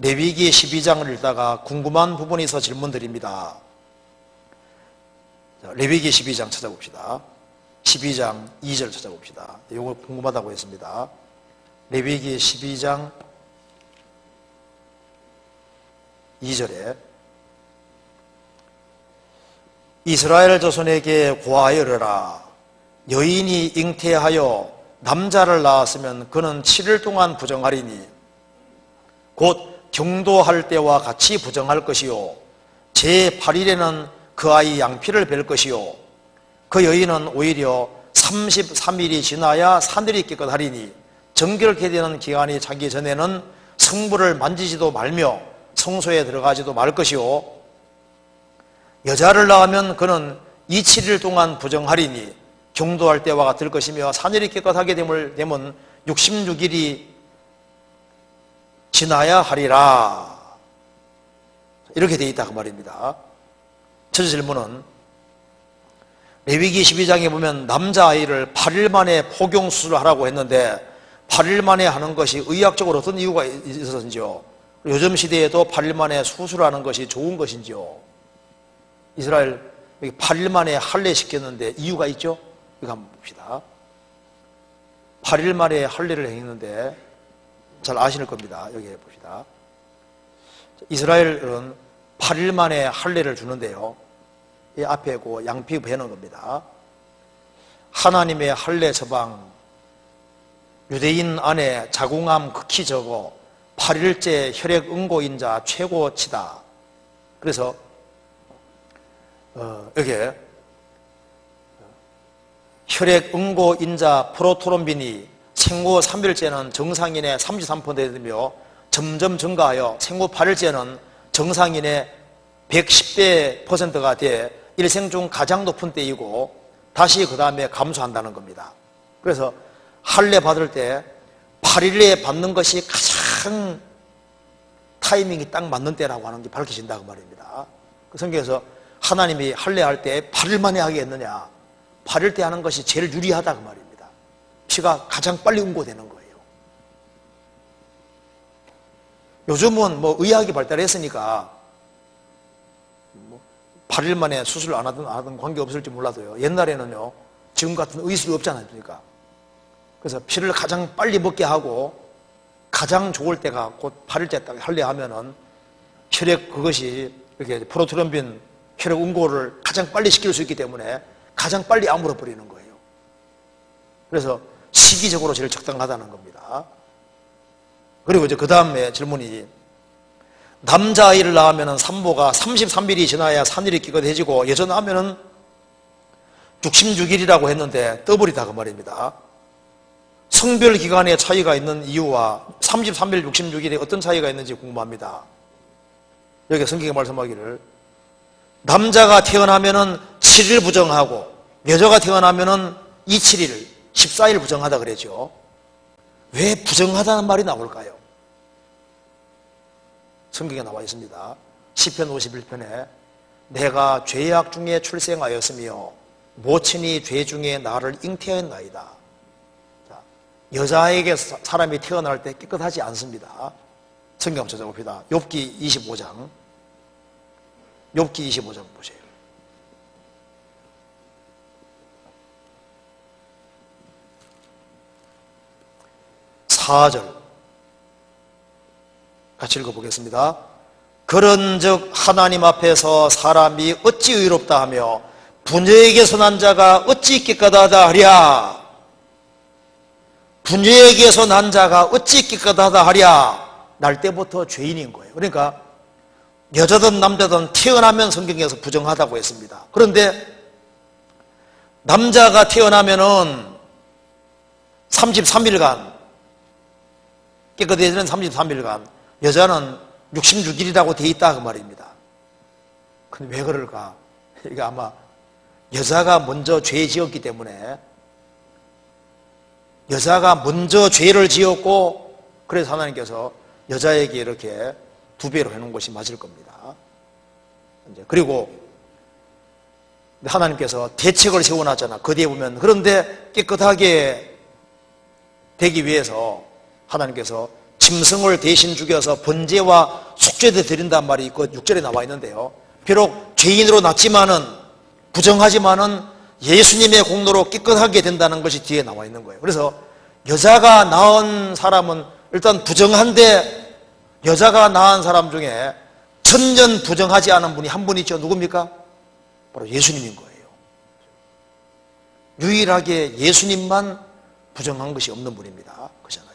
내위기 12장을 읽다가 궁금한 부분이 있어 질문드립니다. 자, 레위기 12장 찾아봅시다. 12장 2절 찾아봅시다. 이거 궁금하다고 했습니다. 레위기 12장 2절에 이스라엘 자손에게 고하여라 여인이 잉태하여 남자를 낳았으면 그는 7일 동안 부정하리니 곧 경도할 때와 같이 부정할 것이요. 제8일에는 그 아이 양피를 뵐 것이요. 그 여인은 오히려 33일이 지나야 사늘이 깨끗하리니 정결케 되는 기간이 차기 전에는 성부를 만지지도 말며 성소에 들어가지도 말 것이요. 여자를 낳으면 그는 2, 7일 동안 부정하리니 경도할 때와 같을 것이며 사늘이 깨끗하게 되면 66일이 지나야 하리라. 이렇게 되어 있다 그 말입니다. 첫째 질문은 레위기 12장에 보면 남자아이를 8일 만에 포경수술을 하라고 했는데 8일 만에 하는 것이 의학적으로 어떤 이유가 있었는지요? 요즘 시대에도 8일 만에 수술하는 것이 좋은 것인지요? 이스라엘 8일 만에 할례 시켰는데 이유가 있죠? 이거 한번 봅시다. 8일 만에 할례를 했는데 잘 아실 겁니다. 여기 봅시다. 이스라엘은 8일 만에 할례를 주는데요. 이 앞에 그 양피 베는 겁니다. 하나님의 할례 처방 유대인 안에 자궁암 극히 적어 8일째 혈액 응고인자 최고치다. 그래서 어, 여기 혈액 응고인자 프로토론빈이 생후 3일째는 정상인의 33%이며 점점 증가하여 생후 8일째는 정상인의 110배 퍼센트가 돼 일생 중 가장 높은 때이고 다시 그 다음에 감소한다는 겁니다. 그래서 할례 받을 때 8일에 받는 것이 가장 타이밍이 딱 맞는 때라고 하는 게 밝혀진다고 말입니다. 그 성경에서 하나님이 할례할 때 8일 만에 하게 했느냐? 8일 때 하는 것이 제일 유리하다 그 말입니다. 피가 가장 빨리 응고되는 거예요. 요즘은 뭐 의학이 발달했으니까 뭐 8일 만에 수술 안 하든 안 하든 관계 없을지 몰라도요. 옛날에는요. 지금 같은 의술이 없지 않습니까? 그래서 피를 가장 빨리 먹게 하고 가장 좋을 때가 곧 8일째 딱 할례하면은 혈액 그것이 이렇게 프로트럼빈 혈액 응고를 가장 빨리 시킬 수 있기 때문에 가장 빨리 아물어 버리는 거예요. 그래서 시기적으로 제일 적당하다는 겁니다. 그리고 이제 그 다음에 질문이 남자아이를 낳으면 산모가 33일이 지나야 산일이 끼거해지고 예전 하면은 66일이라고 했는데 더블이다 그 말입니다. 성별 기간의 차이가 있는 이유와 33일, 66일에 어떤 차이가 있는지 궁금합니다. 여기 성경에 말씀하기를 남자가 태어나면은 7일 부정하고 여자가 태어나면은 2, 7일, 14일 부정하다 그랬죠. 왜 부정하다는 말이 나올까요? 성경에 나와 있습니다. 10편 51편에 내가 죄악 중에 출생하였으며 모친이 죄 중에 나를 잉태하였나이다. 여자에게 사람이 태어날 때 깨끗하지 않습니다. 성경 찾아봅시다. 욥기 25장. 욥기 25장 보세요. 4절 같이 읽어보겠습니다. 그런 즉 하나님 앞에서 사람이 어찌 의롭다 하며 부녀에게서 난 자가 어찌 깨끗하다 하랴 부녀에게서 난 자가 어찌 깨끗하다 하랴 날 때부터 죄인인 거예요. 그러니까 여자든 남자든 태어나면 성경에서 부정하다고 했습니다. 그런데 남자가 태어나면은 33일간 깨끗해지는 33일간 여자는 66일이라고 돼 있다 그 말입니다. 근데 왜 그럴까? 이게 아마 여자가 먼저 죄 지었기 때문에 여자가 먼저 죄를 지었고 그래서 하나님께서 여자에게 이렇게 두 배로 해놓은 것이 맞을 겁니다. 그리고 하나님께서 대책을 세워놨잖아. 그 뒤에 보면 그런데 깨끗하게 되기 위해서 하나님께서 짐승을 대신 죽여서 번제와 속죄도 드린단 말이 있고 6절에 나와 있는데요. 비록 죄인으로 났지만은 부정하지만은 예수님의 공로로 깨끗하게 된다는 것이 뒤에 나와 있는 거예요. 그래서 여자가 낳은 사람은 일단 부정한데 여자가 낳은 사람 중에 천년 부정하지 않은 분이 한 분 있죠. 누굽니까? 바로 예수님인 거예요. 유일하게 예수님만 부정한 것이 없는 분입니다. 그잖아요.